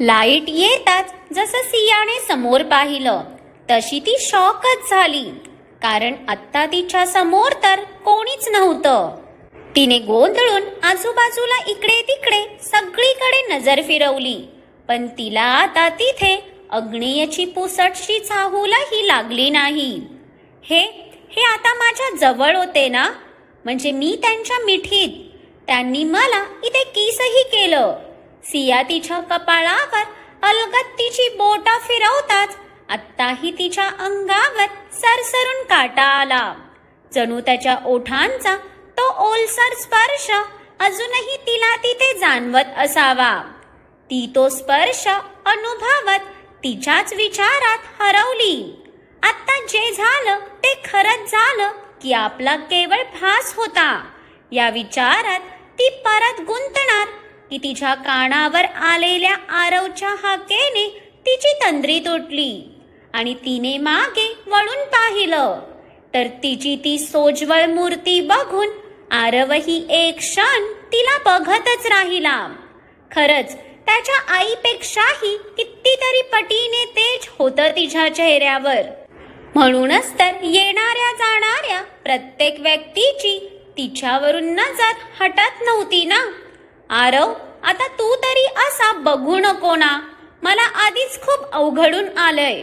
Light येताच जसं सियाने समोर पाहिलं तशी ती शॉकच झाली. कारण आत्ता तिच्या समोर तर कोणीच नव्हतं. तिने गोंधळून आजूबाजूला इकडे तिकडे सगळीकडे नजर फिरवली. पण तिला आता तिथे अग्नेयची पुसटशी चाहूलही लागली नाही. हे हे आता माझ्या जवळ होते ना? म्हणजे मी त्यांच्या मिठीत. त्यांनी मला इथे किसही केलं. सिया तिच्या कपाळावर अलगत तिची बोटा फिरवताच आत्ताही तिच्या अंगावर सरसरून काटा आला. जणू त्याच्या ओठांचा तो ओलसर स्पर्श अजूनही तिला तिथे जाणवत असावा. ती तो स्पर्श अनुभवत तिच्याच विचारात हरवली. आता जे झालं ते खरंच झालं की आपला केवळ भास होता. या विचारात ती परत गुंतणार की तिच्या कानावर आलेल्या आरवच्या हाकेने तिची तंद्री तुटली. आणि तिने मागे वळून पाहिलं. तर तिची ती सोज्वळ मूर्ती बघून आरवही एक क्षण तिला बघतच राहिला. खरंच त्याच्या आईपेक्षाही कितीतरी पटीने तेज होतं तिच्या चेहऱ्यावर. म्हणूनच तर येणाऱ्या जाणाऱ्या प्रत्येक व्यक्तीची तिच्यावरून नजर हटत नव्हती ना? आरव आता तू तरी असा बघू नको ना. मला आधीच खूप अवघडून आलंय.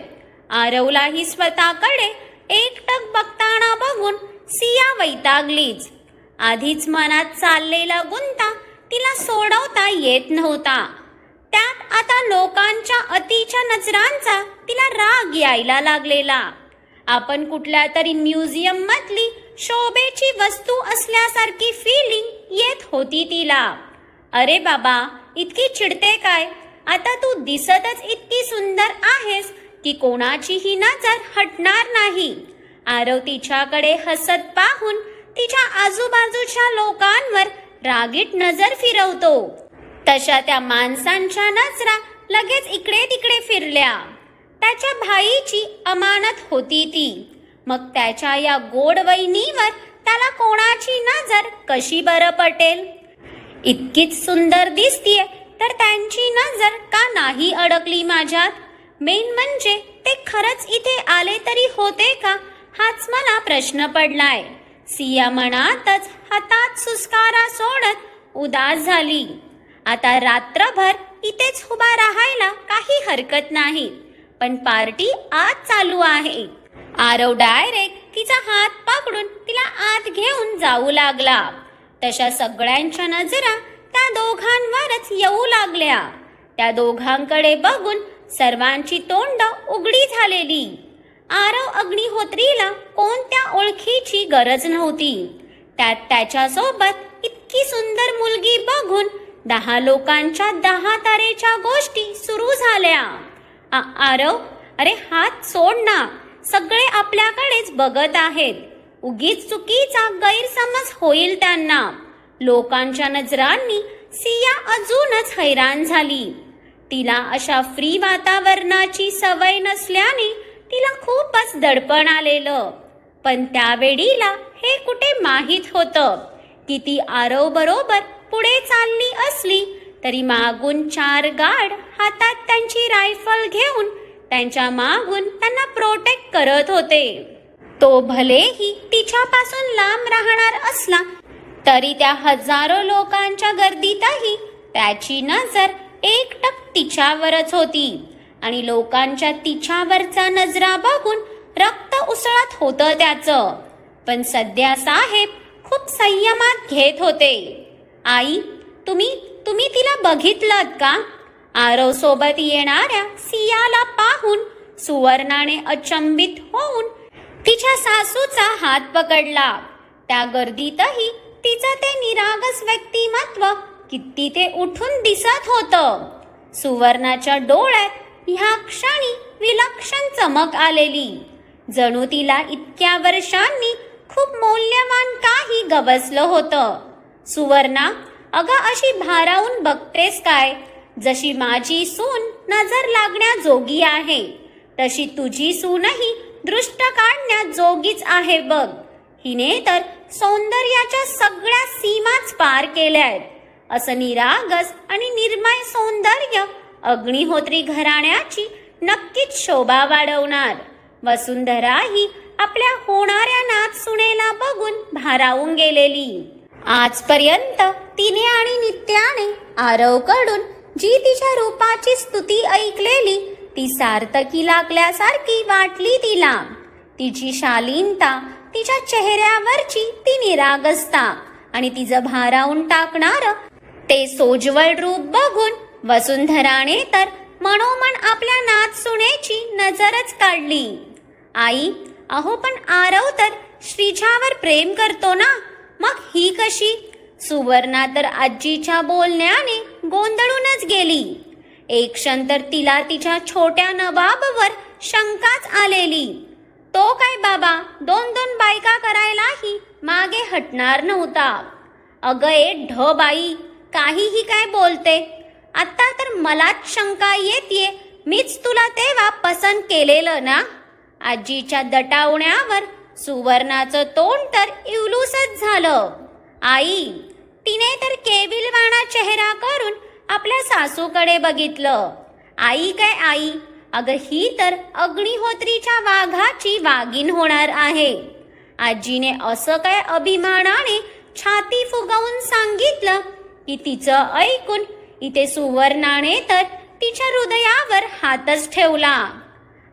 आरवलाही स्वतःकडे एकटक बघताना बघून सिया वैतागलीच. आधीच मनात चाललेला गुंता तिला सोडवता येत नव्हता. त्यात आता लोकांच्या अतीच्या नजरांचा तिला राग यायला लागलेला. आपण कुठल्या तरी म्युझियम मधली शोभेची वस्तू असल्यासारखी फिलिंग येत होती तिला. अरे बाबा इतकी चिडते काय? आता तू दिसतच इतकी सुंदर आहेस की कोणाचीही नजर हटणार नाही. आरव तिच्याकडे हसत पाहून तिच्या आजूबाजूच्या लोकांवर रागीट नजर फिरवतो. तशा त्या माणसांच्या नजरा लगेच इकडे तिकडे फिरल्या. त्याच्या भाईची अमानत होती ती. मग त्याच्या या गोड वहिनीवर त्याला कोणाची नजर कशी बरं पटेल? इतकीच सुंदर दिसतीये तर त्यांची नजर का नाही अडकली माझ्यात? मेन म्हणजे ते खरंच इथे आले तरी होते का? हाच मला प्रश्न पडलाय. सिया मनातच हातात सुस्कारा सोडत उदास झाली. आता रात्रभर इथेच उभा राहायला काही हरकत नाही पण पार्टी आज चालू आहे. आरव डायरेक्ट तिचा हात पकडून तिला आत घेऊन जाऊ लागला. तशा सगळ्यांच्या नजरा त्या दोघांवरच येऊ लागल्या. त्या दोघांकडे बघून सर्वांची तोंड उघडी झालेली. आरव अग्निहोत्रीला कोणत्या ओळखीची गरज नव्हती. त्यात त्याच्यासोबत इतकी सुंदर मुलगी बघून दहा लोकांच्या दहा तारेच्या गोष्टी सुरू झाल्या. आ- आरव अरे हात सोड ना. सगळे आपल्याकडेच बघत आहेत. उगीच चुकीचा गैरसमज होईल त्यांना. लोकांच्या नजरांनी सिया अजूनच हैराण झाली. तिला अशा फ्री वातावरणाची सवय नसल्याने तिला खूपच दडपण आलेलं. पण त्यावेळीला हे कुठे माहीत होतं? की ती आरव बरोबर पुढे चालली असली तरी मागून चार गार्ड हातात त्यांची रायफल घेऊन त्यांच्या मागून त्यांना प्रोटेक्ट करत होते. तो भलेही तिच्यापासून लांब राहणार असला तरी त्या हजारो लोकांच्या गर्दीतही त्याची नजर एकटक तिच्यावरच होती. आणि लोकांच्या तिच्यावरचा नजरा बघून रक्त उसळत होतं त्याचं. पण सध्या साहेब खूप संयमात घेत होते. आई तुम्ही तुम्ही तिला बघितलं का? आरव सोबत येणाऱ्या सियाला पाहून सुवर्णाने अचंबित होऊन तिच्या सासूचा हात पकडला. त्या गर्दीतही तिचं ते निरागस व्यक्तिमत्व किती ते उठून दिसत होतं. सुवर्णाच्या डोळ्यात ह्या क्षणी विलक्षण चमक आलेली. जणू तिला इतक्या वर्षांनी खूप मौल्यवान काही गवसलं होतं. सुवर्णा अगं अशी भारावून बघतेस काय? जशी माझी सून नजर लागण्याजोगी आहे तशी तुझी सूनही दृष्ट काढण्या जोगीच आहे बघ. हिने तर सौंदर्याच्या सगळ्या सीमाच पार केल्या आहेत असं निरागस आणि निर्मय सौंदर्य अग्निहोत्री घराण्याची नक्कीच शोभा वाढवणार. वसुंधरा ही आपल्या होणाऱ्या नाच सुनेला बघून भारावून गेलेली. आजपर्यंत तिने आणि नित्याने आरवकडून जी तिच्या रूपाची स्तुती ऐकलेली ती सार्थकी लागल्यासारखी वाटली तिला. तिची शालीनता तिच्या चेहऱ्यावरची ती निरागसता आणि तिचं भारावून टाकणार ते सोज्वळ रूप बघून वसुंधराने तर मनोमन आपल्या नाच सुनेची नजरच काढली. आई अहो पण आरव तर श्रीजावर प्रेम करतो ना? मग ही कशी? सुवर्णा तर आजीच्या बोलण्याने गोंधळूनच गेली. एक क्षण तर तिला तिच्या छोट्या नवाबवर शंकाच आलेली. तो काय बाबा दोन दोन बायका करायलाही मागे हटणार नव्हता. अगं ए ढ बाई काहीही काय बोलते? आता तर मलाच शंका येते मीच तुला तेव्हा पसंत केलेलं ना? आजीच्या दटावण्यावर सुवर्णाचं तोंड तर इवलूसच झालं. आई तिने तर केविलवाणा चेहरा करून आपल्या सासूकडे बघितलं. आई काय आई? अगं ही तर अग्निहोत्रीच्या वाघाची वाघीण होणार आहे. आजीने असं काय अभिमानाने छाती फुगवून सांगितलं की तिचं ऐकून इथे सुवर्णाने तर तिच्या हृदयावर हातच ठेवला.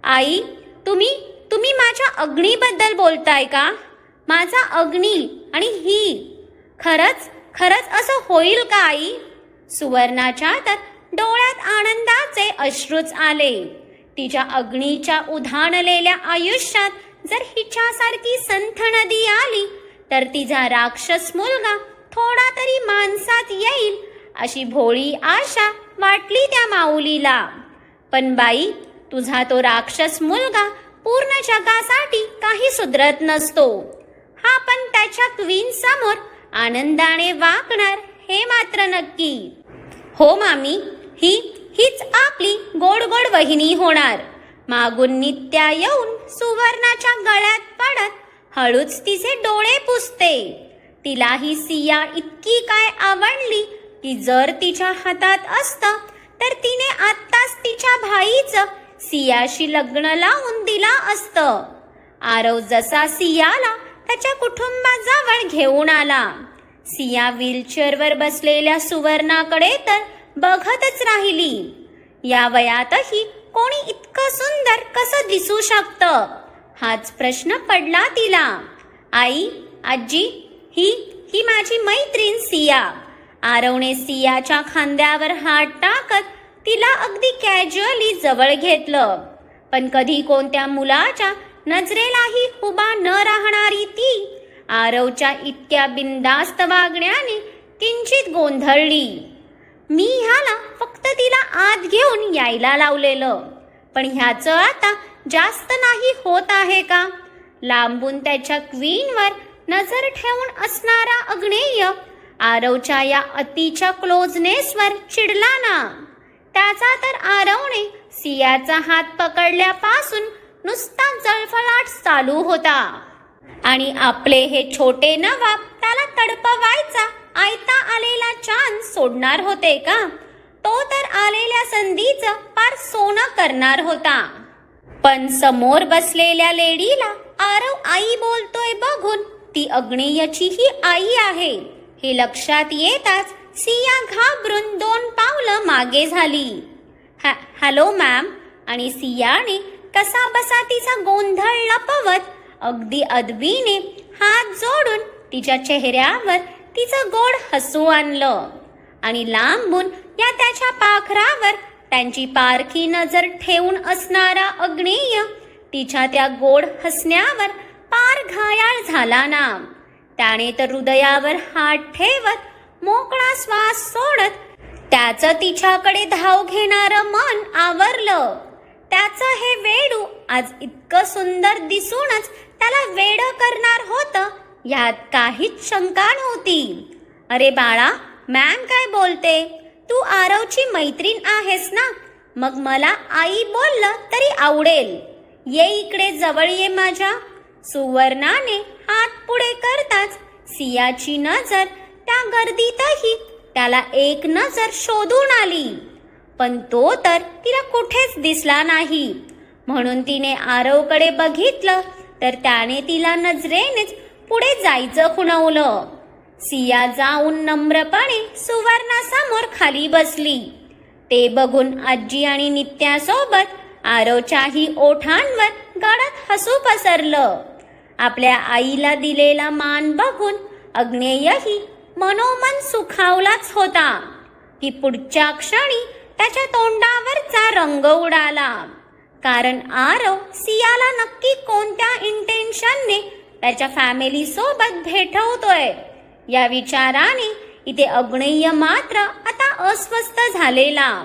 आई तुम्ही तुम्ही माझ्या अग्नीबद्दल बोलताय का? माझा अग्नी आणि ही. खरंच खरंच असं होईल का आई? सुवर्णाच्या तर डोळ्यात आनंदाचे अश्रूच आले. तिच्या अग्नीच्या उधाणलेल्या आयुष्यात जर हिच्यासारखी संथ नदी आली तर तिचा राक्षस मुलगा थोडा तरी माणसात येईल अशी भोळी आशा वाटली त्या माऊलीला. पण बाई तुझा तो राक्षस मुलगा पूर्ण जगासाठी काही सुधरत नसतो. हा पण त्याच्या क्वीन समोर आनंदाने वागणार हे मात्र नक्की. हो मामी ही हीच आपली गोड गोड वहिनी होणार. मागून नित्या येऊन सुवर्णाच्या गळ्यात पडत हळूच तिचे डोळे पुसते. तिला ही सिया इतकी काय आवडली की जर तिच्या हातात असतं तर तिने आत्ताच तिच्या भाईचं सियाशी लग्न लावून दिला असतं. आरव जसा सियाला त्याच्या कुटुंबाजवळ घेऊन आला सिया व्हीलचेअरवर बसलेल्या सुवर्णाकडे तर बघतच राहिली. या वयातही कोणी इतकं सुंदर कसं दिसू शकतं? हाच प्रश्न पडला तिला. आई आजी ही ही माझी मैत्रीण सिया. आरवने सियाच्या खांद्यावर हात टाकत तिला अगदी कॅज्युअली जवळ घेतलं. पण कधी कोणत्या मुलाच्या नजरेलाही उभा न राहणारी ती आरवच्या इतक्या बिंदास्त वागण्याने किंचित गोंधळली. मी ह्याला फक्त तिला आत घेऊन यायला लावलेलं. पण ह्याचं आता जास्त नाही होत आहे का? लांबून त्याच्या क्वीनवर नजर ठेवून असणारा अग्नेय आरवच्या या अतिच्या क्लोजनेसवर चिडला ना. त्याचा तर आरवने सियाचा हात पकडल्यापासून नुसता जळफळाट चालू होता. आणि आपले हे छोटे नवाब त्याला तडपवायचा आयता आलेला चान्स सोडणार होते का? तो तर आलेल्या संधीचं पार सोनं करणार होता. पण समोर बसलेल्या लेडीला आरव आई बोलतोय बघून ती अग्नेयची ही आई आहे. हे लक्षात येताच सिया घाबरून दोन पावलं मागे झाली. हॅ हॅलो मॅम. आणि सियाने कसा बसा तिचा गोंधळ लपवत अगदी अदबीने हात जोडून तिच्या चेहऱ्यावर तिचं गोड हसू आणलं. आणि लांबून या त्याच्या पाखरावर त्यांची पारखी नजर ठेवून असणारा अग्नेय तिच्या त्या गोड हसण्यावर पार घायाळ झाला ना. त्याने तर हृदयावर हात ठेवत मोकळा श्वास सोडत त्याचं तिच्याकडे धाव घेणारं मन आवरलं. त्याचं हे वेडू आज इतकं सुंदर दिसूनच त्याला वेड करणार होतं यात काहीच शंका नव्हती. अरे बाळा मॅम काय बोलते? तू आरवची मैत्रीण आहेस ना? मग मला आई बोललं तरी आवडेल. ये इकडे जवळ ये माझ्या. सुवर्णाने हात पुढे करताच सियाची नजर त्या गर्दीतही त्याला एक नजर शोधून आली. पण तो तर तिला कुठेच दिसला नाही. म्हणून तिने आरवकडे बघितलं तर त्याने तिला नजरेनेच पुढे जायचं खुणवलं. सिया जाऊन नम्रपणे सुवर्णासमोर खाली बसली. ते बघून आजी आणि नित्यासोबत आरोच्याही ओठांवर गडद हसू पसरलं. आपल्या आईला दिलेला मान बघून अग्नेयही मनोमन सुखावलाच होता. की पुढच्या क्षणी त्याच्या तोंडावरचा रंग उडाला. कारण आरव सियाला नक्की कोणत्या इंटेन्शनने त्याच्या फॅमिली सोबत भेटवतोय? या विचाराने इथे अग्नेय मात्र आता अस्वस्थ झालेला.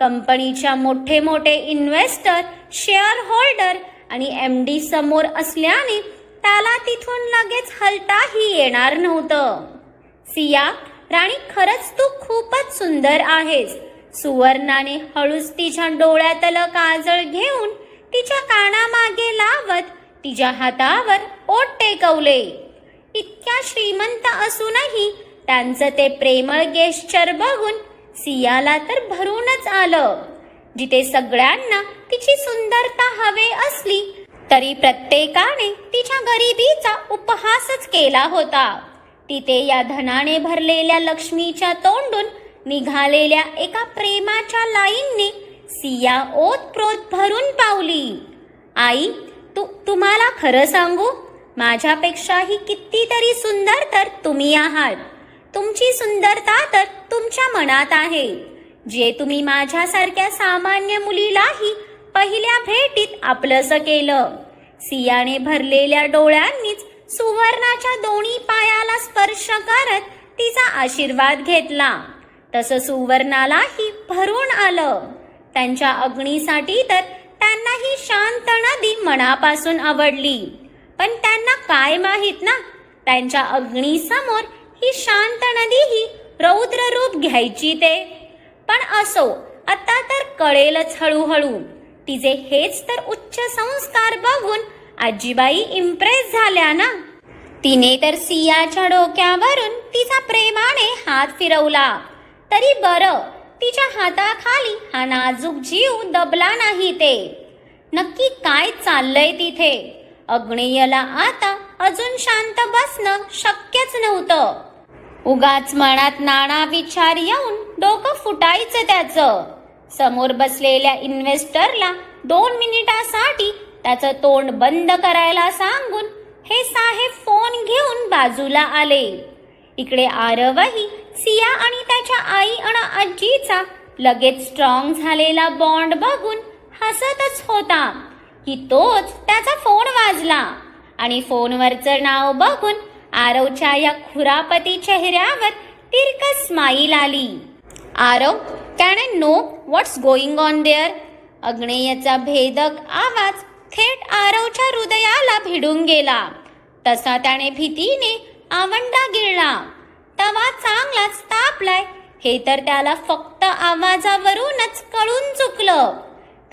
कंपनीच्या मोठे मोठे इन्व्हेस्टर शेअर होल्डर आणि एम डी समोर असल्याने त्याला तिथून लगेच हलताही येणार नव्हतं. सिया राणी खरंच तू खूपच सुंदर आहेस. सुवर्णाने हळूच तिच्या डोळ्यातलं काजळ घेऊन तिच्या कानामागे लावत तिच्या हातावर ओट टेकवले. इतक्या श्रीमंत असूनही त्यांचं ते प्रेमळ गेश्चर बघून सियाला तर भरूनच आलं. जिथे सगळ्यांना तिची सुंदरता हवे असली तरी प्रत्येकाने तिच्या गरिबीचा उपहासच केला होता. तिथे या धनाने भरलेल्या लक्ष्मीच्या तोंडून निघालेल्या एका प्रेमाच्या लाईनने सिया ओतप्रोत भरून पावली. आई तू तुम्हाला खरं सांगू माझ्यापेक्षाही कितीतरी सुंदर तर तुम्ही आहात. तुमची सुंदरता तर तुमच्या मनात आहे. जे तुम्ही माझ्यासारख्या सामान्य मुलीलाही पहिल्या भेटीत आपलंसं केलं. सियाने भरलेल्या डोळ्यांनीच सुवर्णाच्या दोन्ही पायाला स्पर्श करत तिचा आशीर्वाद घेतला. तसं सुवर्णालाही भरून आलं. त्यांच्या अग्नीसाठी तर त्यांनाही शांत नदी मनापासून आवडली. पण त्यांना काय माहीत ना? त्यांच्या अग्नीसमोर ही शांत नदीही रौद्र रूप घ्यायची ते. पण असो आता तर कळेलच हळूहळू. तिचे हेच तर उच्च संस्कार बघून आजीबाई इम्प्रेस झाल्या ना? तिने तर सियाच्या डोक्यावरून तिचा प्रेमाने हात फिरवला. तरी बरं. तिच्या हाताखाली हा नाजूक जीव दबला नाही ते. नक्की काय चाललंय तिथे? अग्नेयला आता अजून शांत बसणं शक्यच नव्हतं. उगाच मनात नाना विचार येऊन डोकं फुटायचं त्याचं. समोर बसलेल्या इन्व्हेस्टरला दोन मिनिटासाठी त्याचं तोंड बंद करायला सांगून हे साहेब फोन घेऊन बाजूला आले. इकडे आरवही सिया आणि त्याच्या आई आणि आजीचा लगेच स्ट्रॉंग झालेला बॉन्ड बघून हसतच होता. की तोच त्याचा फोन वाजला आणि फोनवरचं नाव बघून आरवच्या या खुरापती चेहऱ्यावर तिरकस स्माईल आली. Aarav can I know what's going on there अग्नेयचा भेदक आवाज थेट आरवच्या हृदयाला भिडून गेला. तसा त्याने भीतीने आवंडा गिळला तवा चांगलाच तापलाय. हे तर त्याला फक्त आवाजावरूनच कळून चुकलं.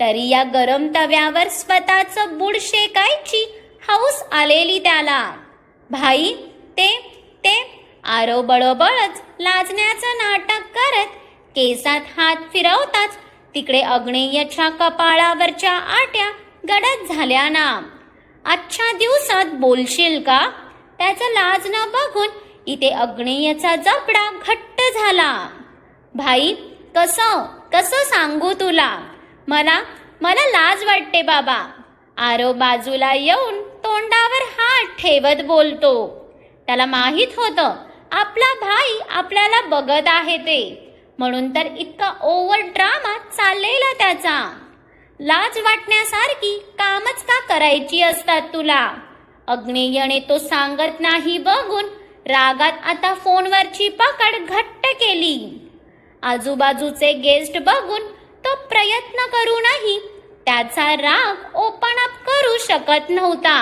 तरी या गरम तव्यावर स्वतःचं बुड शेकायची हौस आलेली त्याला. भाई ते ते आरो बळबळच लाजण्याचं नाटक करत केसात हात फिरवताच तिकडे अग्नेयच्या कपाळावरच्या आट्या गडद झाल्या ना. आजच्या दिवसात बोलशील का? त्याचं लाजणं बघून इथे अग्नेयचा जबडा घट्ट झाला. भाई कसं कसं सांगू तुला? मला मला लाज वाटते बाबा. आरो बाजूला येऊन तोंडावर हात ठेवत बोलतो. त्याला माहीत होतं आपला भाई आपल्याला बघत आहे ते. म्हणून तर इतका ओव्हर ड्रामा चाललेला त्याचा. लाज वाटण्यासारखी कामच का करायची असतात तुला? अग्नेयने तो सांगत नाही बघून रागात आता फोनवरची पकड घट्ट केली. आजूबाजूचे गेस्ट बघून तो प्रयत्न करूनही त्याचा राग ओपन अप करू शकत नव्हता.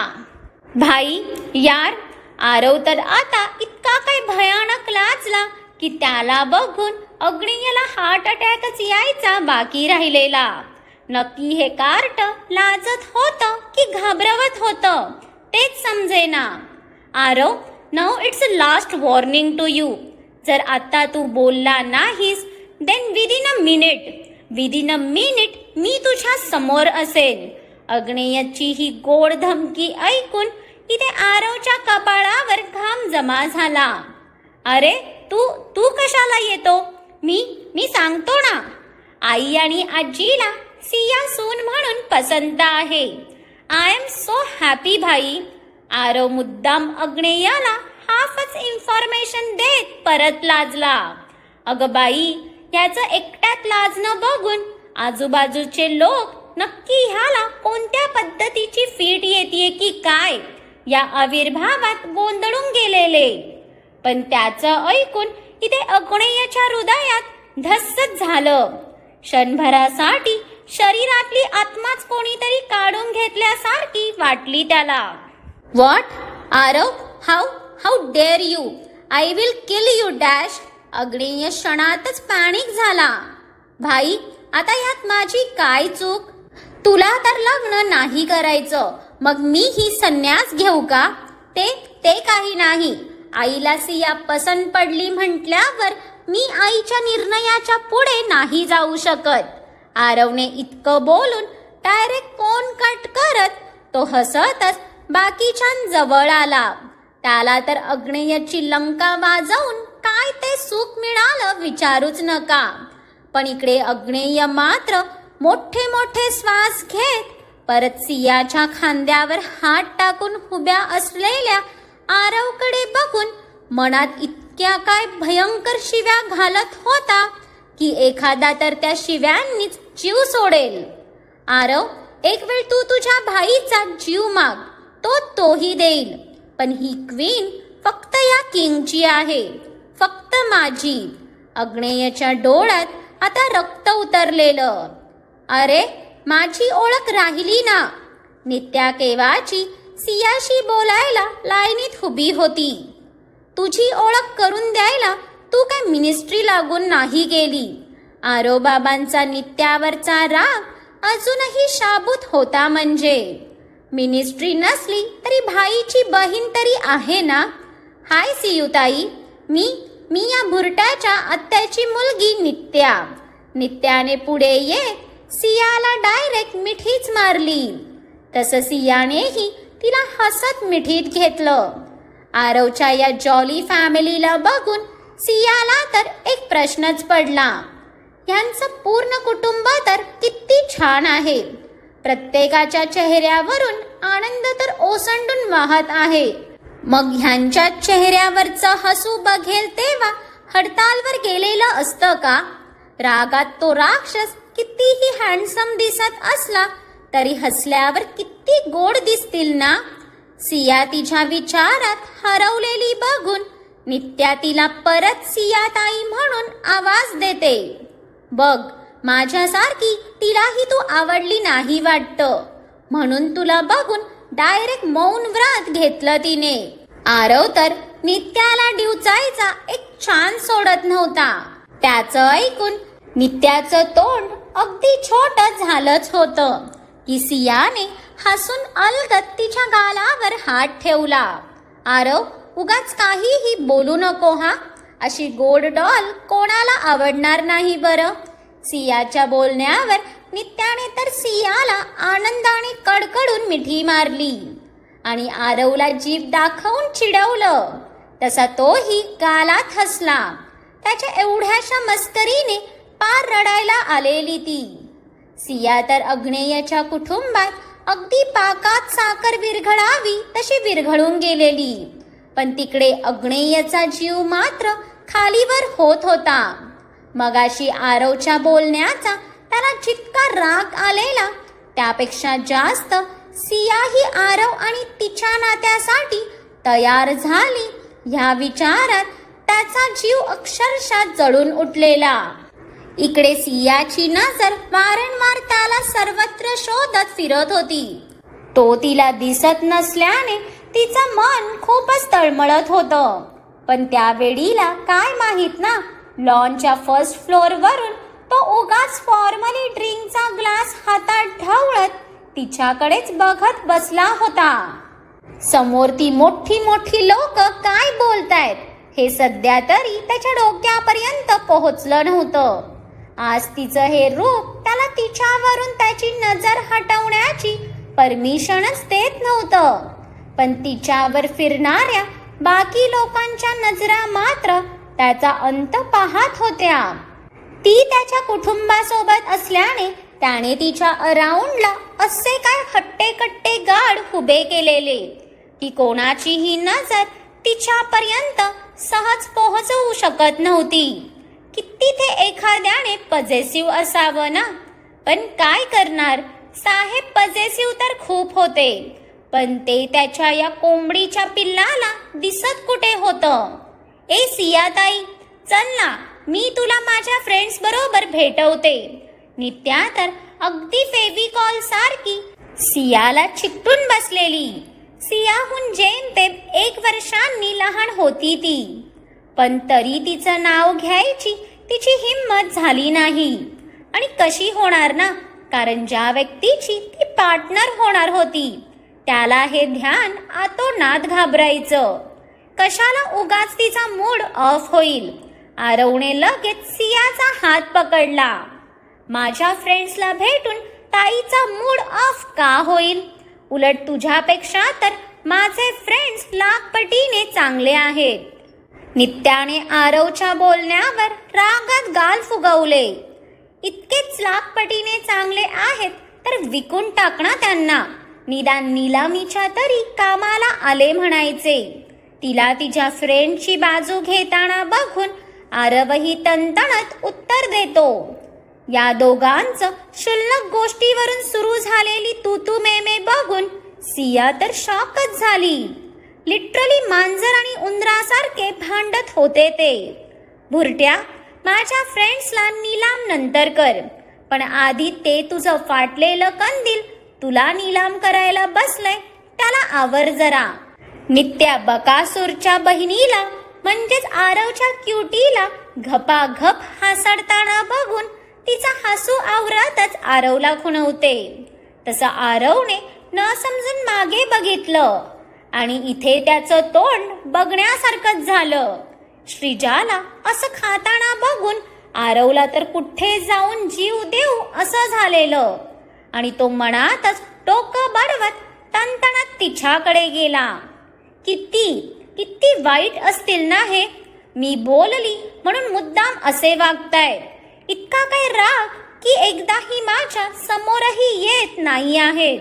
भाई यार आरव तर आता इतका काही भयानक लाजला की त्याला बघून अग्नियला हार्ट अटॅकच यायचा बाकी राहिलेला. नक्की हे कार्ट लाजत होतं की घाबरवत होतं तेच समजेना. आरव नाव it's a last warning to you जर आत्ता तू बोलला नाहीस then within a minute within a minute मी तुझ्या समोर असेन अग्नेयची ही गोड धमकी ऐकून इथे आरवच्या कपाळावर घाम जमा झाला अरे तू तू कशाला येतो मी मी सांगतो ना आई आणि आजीला सिया सून म्हणून पसंत आहे आय एम सो हॅपी भाई आरव मुद्दाम अग्नेयाला हाफच इन्फॉर्मेशन देत परत लाजला. अगं बाई ह्याचं एकट्यात लाजणं बघून आजूबाजूचे लोक नक्की ह्याला कोणत्या पद्धतीची फीट येते की काय या आविर्भावात गोंधळून गेलेले. पण त्याचं ऐकून इथे अग्नेयाच्या हृदयात धस्सच झालं. क्षणभरासाठी शरीरातली आत्माच कोणीतरी काढून घेतल्यासारखी वाटली त्याला. What? Aarav how how dare you I will kill you dash Agneya क्षणातच panic झाला. भाई आता यात माझी काय चूक? तुला तर लग्न नाही करायचं. मग मी ही संन्यास घेऊ का? ते ते काही नाही. आईला सिया पसंत पडली म्हटल्यावर मी आईच्या निर्णयाच्या पुढे नाही जाऊ शकत. आरवने इतकं बोलून डायरेक्ट कोण कट करत तो हसतच बाकीच्या जवळ आला. त्याला तर अग्नेयची लंका वाजवून काय ते सुख मिळालं विचारूच नका. पण इकडे अग्नेय मात्र मोठे मोठे श्वास घेत परत सियाच्या खांद्यावर हात टाकून उभ्या असलेल्या आरवकडे बघून मनात इतक्या काय भयंकर शिव्या घालत होता की एखादा तर त्या शिव्यांनीच जीव सोडेल. आरव एक वेळ तू तुझ्या भाईचा जीव माग. तो तोही देईल. पण ही क्वीन फक्त या किंगची आहे. फक्त माझी. अग्नेयच्या डोळ्यात आता रक्त उतरलेलं. अरे माझी ओळख राहिली ना? नित्या केवाची सियाशी बोलायला लाईनीत उभी होती. तुझी ओळख करून द्यायला तू काय मिनिस्ट्री लागून नाही गेली. आरोबाबांचा नित्यावरचा राग अजूनही शाबूत होता म्हणजे. मिनिस्ट्री नसली तरी भाईची बहीण तरी आहे ना? हाय सियुताई मी मी या भुरट्याच्या आत्याची मुलगी नित्या. नित्याने पुढे ये सियाला डायरेक्ट मिठीच मारली. तसं सियानेही तिला हसत मिठीत घेतलं. आरवच्या या जॉली फॅमिलीला बघून सियाला तर एक प्रश्नच पडला. यांचं पूर्ण कुटुंब तर किती छान आहे. प्रत्येकाच्या चेहऱ्यावरून आनंद तर ओसंडून वाहत आहे. मग ह्यांच्या चेहऱ्यावरचं हसू बघेल तेव्हा हडतालवर गेलेलं असतं का? रागात तो राक्षस कितीही हँडसम दिसत असला तरी हसल्यावर किती गोड दिसतील ना? सिया तिच्या विचारात हरवलेली बघून नित्या तिला परत सियाताई म्हणून आवाज देते. बघ माझ्यासारखी तिलाही तू आवडली नाही वाटतं. म्हणून तुला बघून डायरेक्ट मौन व्रत घेतलं तिने. आरव तर नित्याला डिवचायचा एक छान सोडत नव्हता. त्याचं ऐकून नित्याचं तोंड अगदी छोट झालंच होतं. की सियाने हसून अलगत तिच्या गालावर हात ठेवला. आरव उगाच काहीही बोलू नको हा. अशी गोड डॉल कोणाला आवडणार नाही बरं. सियाच्या बोलण्यावर नित्याने तर सियाला आनंदाने कडकडून मिठी मारली. आणि आरवला जीभ दाखवून चिडवलं. तसा तोही गालात हसला. त्याच्या एवढ्याशा मस्करीने पार रडायला आलेली ती. सिया तर अग्नेयाच्या कुटुंबात अगदी पाकात साखर विरघळावी तशी विरघळून गेलेली. पण तिकडे अग्नेयचा जीव मात्र खालीवर होत होता. मगाशी आरवच्या बोलण्याचा त्याला जितका राग आलेला त्यापेक्षा जास्त सिया ही आरव आणि तिच्या नात्यासाठी तयार झाली ह्या विचारात त्याचा जीव अक्षरशः जळून उठलेला. इकडे सियाची नजर वारंवार त्याला सर्वत्र शोधत फिरत होती. तो तिला दिसत नसल्याने तिचं मन खूपच तळमळत होतं. पण त्या वेळीला काय माहीत ना लॉनच्या फर्स्ट फ्लोअरवरून तो उगाच फॉर्मली ड्रिंकचा ग्लास हातात ढवळत तिच्याकडेच बघत बसला होता. समोर ती मोठी मोठी लोक काय बोलतायत? हे सध्या तरी त्याच्या डोक्यापर्यंत पोहोचलं नव्हतं. आज तिचं हे रूप त्याला तिच्यावरून त्याची नजर हटवण्याची परमिशनच देत नव्हतं. पण तिच्यावर फिरणाऱ्या बाकी लोकांच्या नजरा मात्र त्याचा अंत पाहत होत्या. ती त्याच्या कुटुंबासोबत असल्याने त्याने तिच्या अराउंडला असे काय हट्टे कट्टे गाड उभे केलेले. की कोणाचीही नजर तिच्यापर्यंत सहज पोहोचवू शकत नव्हती. किती ते एखाद्याने पजेसिव्ह असावं ना? पण काय करणार? साहेब पजेसिव्ह तर खूप होते. पण ते त्याच्या या कोंबडीच्या पिल्लाला दिसत कुठे होतं? ए सियाताई चल ना मी तुला माझ्या फ्रेंड्स बरोबर भेटवते. नित्या तर अगदी फेविकॉल सारखी सियाला चिकटून बसलेली. सियाहून जेमतेम एक वर्षांनी लहान होती ती. पण तरी तिचं नाव घ्यायची तिची हिंमत झाली नाही. आणि कशी होणार ना कारण ज्या व्यक्तीची ती पार्टनर होणार होती त्याला हे ध्यान आतोनात घाबरायचं. कशाला उगाच तिचा मूड ऑफ होईल? आरवने लगेच सियाचा हात पकडला. माझ्या फ्रेंड्सला भेटून ताईचा मूड ऑफ का होईल? उलट तुझ्यापेक्षा तर माझे फ्रेंड्स लाखपटीने चांगले आहेत. नित्याने आरवच्या बोलण्यावर रागात गाल फुगवले. इतकेच लाखपटीने चांगले आहेत तर विकून टाकणं त्यांना. निदान निलामीच्या तरी कामाला आले म्हणायचे. तिला तिच्या फ्रेंडची बाजू घेताना बघून आरवही तणतणत उत्तर देतो. या दोघांचं क्षुल्लक गोष्टीवरून सुरू झालेली तू मेमे बघून सिया तर शॉकच झाली. लिटरली मांजर आणि उंदरासारखे भांडत होते ते. भुरट्या माझ्या फ्रेंड्सला निलाम नंतर कर पण आधी ते तुझं फाटलेलं कंदील तुला निलाम करायला बसलंय त्याला आवर जरा. नित्या बकासूरच्या बहिणीला म्हणजेच आरवच्या क्युटीला घपाघप हासडताना बघून तिचा हसू आवरातच आरवला खुणवते. तसं आरवने न समजून मागे बघितलं आणि इथे त्याचं तोंड बघण्यासारखंच झालं. श्रीजाला असं खाताना बघून आरवला तर कुठे जाऊन जीव देऊ असं झालेलं आणि तो मनातच डोकं बडवत तणतणत तिच्याकडे गेला. किती किती वाईट असतील ना हे? मी बोलली म्हणून मुद्दाम असे वागताय. इतका काय राग की एकदाही माझ्या समोरही येत नाही आहेत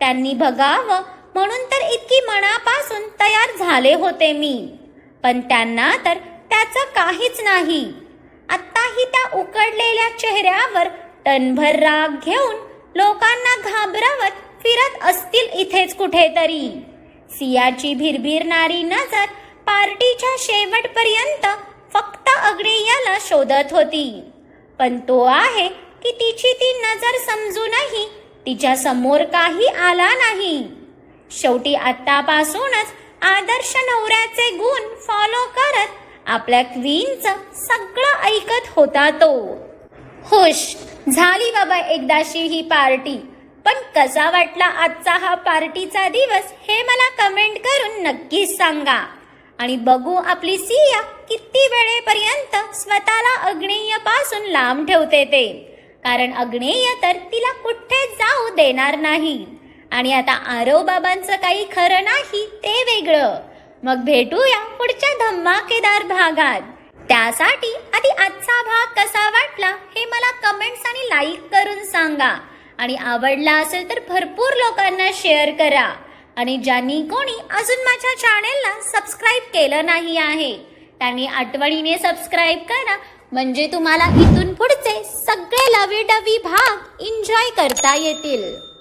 त्यांनी बघावं म्हणून तर इतकी मनापासून तयार झाले होते मी. पण त्यांना तर त्याचं काहीच नाही. आत्ताही त्या उकडलेल्या चेहऱ्यावर टनभर राग घेऊन लोकांना घाबरवत फिरत असतील इथेच कुठेतरी. सियाची भिरभिरणारी नजर पार्टीच्या शेवटपर्यंत फक्त अग्नेयाला शोधत होती. पण तो आहे की तिची ती नजर समजूनही तिच्या समोर काही आला नाही. शेवटी आतापासूनच आदर्श नवऱ्याचे गुण फॉलो करत आपल्या क्वीनचं सगळं ऐकत होता तो. खुश झाली बाबा एकदाशी ही पार्टी. पण कसा वाटला आजचा हा पार्टीचा दिवस हे मला कमेंट करून नक्कीच सांगा. आणि बघू आपली सिया किती वेळेपर्यंत स्वतःला अग्नेयपासून लांब ठेवते ते. कारण अग्नेय तर तिला कुठे जाऊ देणार नाही. आणि आता आरव बाबांचं काही खरं नाही ते वेगळं. मग भेटूया पुढच्या धमाकेदार भागात. त्यासाठी आधी आजचा भाग कसा वाटला हे मला कमेंट्स आणि लाईक करून सांगा. आणि आवडला असेल तर भरपूर लोकांना शेअर करा. आणि ज्यांनी कोणी अजून माझ्या चॅनेलला सबस्क्राईब केलं नाही आहे त्यांनी आठवणीने सबस्क्राईब करा. म्हणजे तुम्हाला इथून पुढचे सगळे लवी डवी भाग एन्जॉय करता येतील.